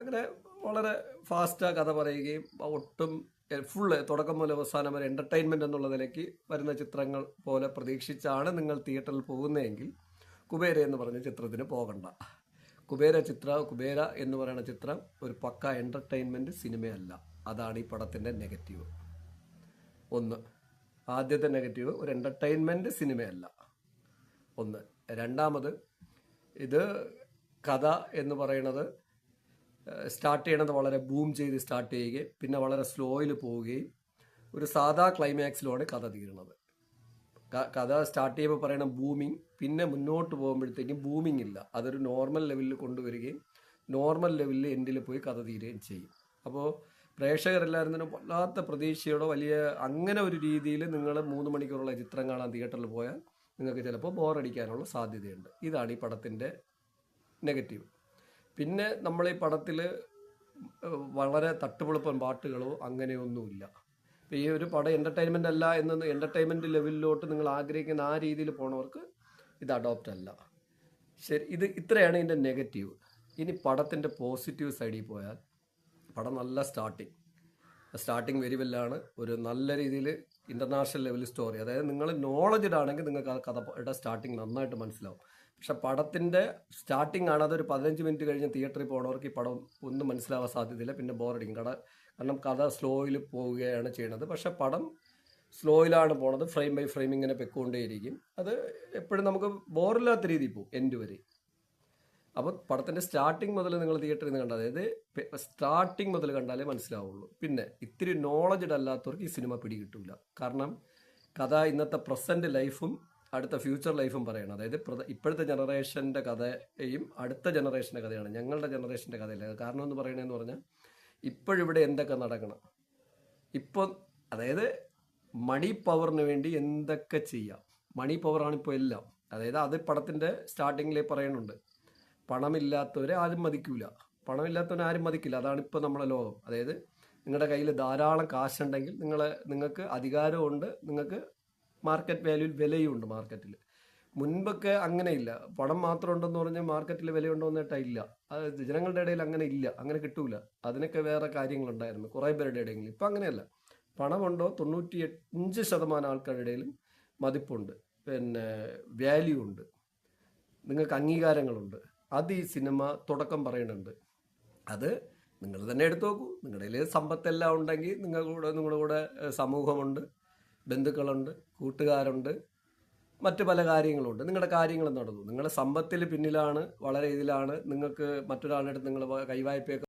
അങ്ങനെ വളരെ ഫാസ്റ്റാ കഥ പറയുകയും ഒട്ടും ഫുള്ള് തുടക്കം മുതൽ അവസാനം വരെ എന്റർടൈൻമെന്റ് എന്നുള്ള നിലയ്ക്ക് വരുന്ന ചിത്രങ്ങൾ പോലെ പ്രതീക്ഷിച്ചാണ് നിങ്ങൾ തിയേറ്ററിൽ പോകുന്നതെങ്കിൽ കുബേര എന്ന് പറഞ്ഞ ചിത്രത്തിന് പോകണ്ട. കുബേര ചിത്ര കുബേര എന്ന് പറയുന്ന ചിത്രം ഒരു പക്ക എന്റർടൈൻമെന്റ് സിനിമയല്ല. അതാണ് ഈ പടത്തിന്റെ നെഗറ്റീവ് ഒന്ന് ആദ്യത്തെ നെഗറ്റീവ് ഒരു എന്റർടൈൻമെന്റ് സിനിമയല്ല. ഒന്ന് രണ്ടാമത് ഇത് കഥ എന്ന് പറയുന്നത് സ്റ്റാർട്ട് ചെയ്യണത് വളരെ ബൂം ചെയ്ത് സ്റ്റാർട്ട് ചെയ്യുകയും പിന്നെ വളരെ സ്ലോയിൽ പോവുകയും ഒരു സാധാ ക്ലൈമാക്സിലാണ് കഥ തീരുന്നത്. കഥ സ്റ്റാർട്ട് ചെയ്യുമ്പോൾ പറയണ ബൂമിങ് പിന്നെ മുന്നോട്ട് പോകുമ്പോഴത്തേക്കും ബൂമിങ് ഇല്ല. അതൊരു നോർമൽ ലെവലിൽ കൊണ്ടുവരികയും നോർമൽ ലെവലിൽ എൻഡിൽ പോയി കഥ തീരുകയും ചെയ്യും. അപ്പോൾ പ്രേക്ഷകരെല്ലാവരും തന്നെ വല്ലാത്ത പ്രതീക്ഷയോടെ വലിയ അങ്ങനെ ഒരു രീതിയിൽ നിങ്ങൾ മൂന്ന് മണിക്കൂറുള്ള ചിത്രം കാണാൻ തിയേറ്ററിൽ പോയാൽ നിങ്ങൾക്ക് ചിലപ്പോൾ ബോറടിക്കാനുള്ള സാധ്യതയുണ്ട്. ഇതാണ് ഈ പടത്തിന്റെ നെഗറ്റീവ്. പിന്നെ നമ്മൾ ഈ പടത്തിൽ വളരെ തട്ടുപൊളുപ്പൻ പാട്ടുകളോ അങ്ങനെയൊന്നുമില്ല. ഇപ്പം ഈ ഒരു പടം എന്റർടൈൻമെന്റ് അല്ല എന്ന് എന്റർടൈൻമെന്റ് ലെവലിലോട്ട് നിങ്ങൾ ആഗ്രഹിക്കുന്ന ആ രീതിയിൽ പോണവർക്ക് ഇത് അഡോപ്റ്റ് അല്ല. ശരി ഇത് ഇത്രയാണ് ഇതിന്റെ നെഗറ്റീവ് ഇനി പടത്തിന്റെ പോസിറ്റീവ് സൈഡിൽ പോയാൽ പടം നല്ല സ്റ്റാർട്ടിങ് സ്റ്റാർട്ടിങ് വെരി വെല്ലാണ് ഒരു നല്ല രീതിയിൽ ഇന്റർനാഷണൽ ലെവൽ സ്റ്റോറി അതായത് നിങ്ങൾ നോളജഡ് ആണെങ്കിൽ നിങ്ങൾക്ക് ആ കഥയുടെ സ്റ്റാർട്ടിങ് നന്നായിട്ട് മനസ്സിലാവും. പക്ഷെ പടത്തിന്റെ സ്റ്റാർട്ടിംഗ് ആണ് അതൊരു പതിനഞ്ച് മിനിറ്റ് കഴിഞ്ഞ് തിയേറ്ററിൽ പോകുന്നവർക്ക് ഈ പടം ഒന്നും മനസ്സിലാവാൻ സാധ്യതയില്ല. പിന്നെ ബോറടിക്കും കട കാരണം കഥ സ്ലോയിൽ പോവുകയാണ് ചെയ്യുന്നത് പക്ഷെ പടം സ്ലോയിലാണ് പോണത്. ഫ്രെയിം ബൈ ഫ്രെയിം ഇങ്ങനെ പെക്കൊണ്ടേയിരിക്കും അത് എപ്പോഴും നമുക്ക് ബോറില്ലാത്ത രീതിയിൽ പോകും. എൻഡ് വരെ. അപ്പോൾ പടത്തിന്റെ സ്റ്റാർട്ടിങ് മുതൽ നിങ്ങൾ തിയേറ്ററിൽ നിന്ന് കണ്ടാൽ അതായത് സ്റ്റാർട്ടിങ് മുതൽ കണ്ടാലേ മനസ്സിലാവുള്ളൂ. പിന്നെ ഇത്തിരി നോളജഡ് അല്ലാത്തവർക്ക് ഈ സിനിമ പിടികിട്ടില്ല കാരണം കഥ ഇന്നത്തെ പ്രസന്റ് ലൈഫും അടുത്ത ഫ്യൂച്ചർ ലൈഫും പറയണം. അതായത് ഇപ്പോഴത്തെ ജനറേഷന്റെ കഥയും അടുത്ത ജനറേഷന്റെ കഥയാണ് ഞങ്ങളുടെ ജനറേഷന്റെ കഥയല്ല. കാരണം എന്ന് പറയണതെന്ന് പറഞ്ഞാൽ ഇപ്പോഴിവിടെ എന്തൊക്കെ നടക്കണം? ഇപ്പോൾ അതായത് മണി പവറിന് വേണ്ടി എന്തൊക്കെ ചെയ്യാം? മണി പവറാണ് ഇപ്പോൾ എല്ലാം. അതായത് അത് പടത്തിന്റെ സ്റ്റാർട്ടിങ്ങിലേ പറയുന്നുണ്ട് പണമില്ലാത്തവരെ ആരും മതിക്കൂല. പണമില്ലാത്തവനെ ആരും മതിക്കില്ല അതാണ് ഇപ്പോൾ നമ്മളെ ലോകം. അതായത് നിങ്ങളുടെ കയ്യിൽ ധാരാളം കാശുണ്ടെങ്കിൽ നിങ്ങളെ നിങ്ങൾക്ക് അധികാരമുണ്ട് നിങ്ങൾക്ക് മാർക്കറ്റ് വാല്യൂവിൽ വിലയുണ്ട് മാർക്കറ്റിൽ മുൻപൊക്കെ അങ്ങനെയില്ല. പണം മാത്രം ഉണ്ടെന്ന് പറഞ്ഞാൽ മാർക്കറ്റിൽ വിലയുണ്ടോ എന്നിട്ടാ ഇല്ല. അത് ജനങ്ങളുടെ ഇടയിൽ അങ്ങനെ ഇല്ല. അങ്ങനെ കിട്ടൂല. അതിനൊക്കെ വേറെ കാര്യങ്ങളുണ്ടായിരുന്നു. കുറേ പേരുടെ ഇടയിൽ. ഇപ്പം അങ്ങനെയല്ല. പണമുണ്ടോ? തൊണ്ണൂറ്റി അഞ്ച് ശതമാനം ആൾക്കാരുടെ ഇടയിലും മതിപ്പുണ്ട്. പിന്നെ വാല്യൂ ഉണ്ട്. നിങ്ങൾക്ക് അംഗീകാരങ്ങളുണ്ട്. അത് ഈ സിനിമ തുടക്കം പറയുന്നുണ്ട്. അത് നിങ്ങൾ തന്നെ എടുത്തു നോക്കൂ. നിങ്ങളുടെ കയ്യിൽ സമ്പത്തെല്ലാം ഉണ്ടെങ്കിൽ നിങ്ങളുടെ കൂടെ നിങ്ങളുടെ കൂടെ സമൂഹമുണ്ട് ബന്ധുക്കളുണ്ട് കൂട്ടുകാരുണ്ട് മറ്റു പല കാര്യങ്ങളുണ്ട്. നിങ്ങളുടെ കാര്യങ്ങൾ നടന്നു. നിങ്ങളുടെ സമ്പത്തിൽ പിന്നിലാണ് വളരെ ഇതിലാണ്. നിങ്ങൾക്ക് മറ്റൊരാളുടെ അടുത്ത് നിങ്ങൾ കൈവായ്പയൊക്കെ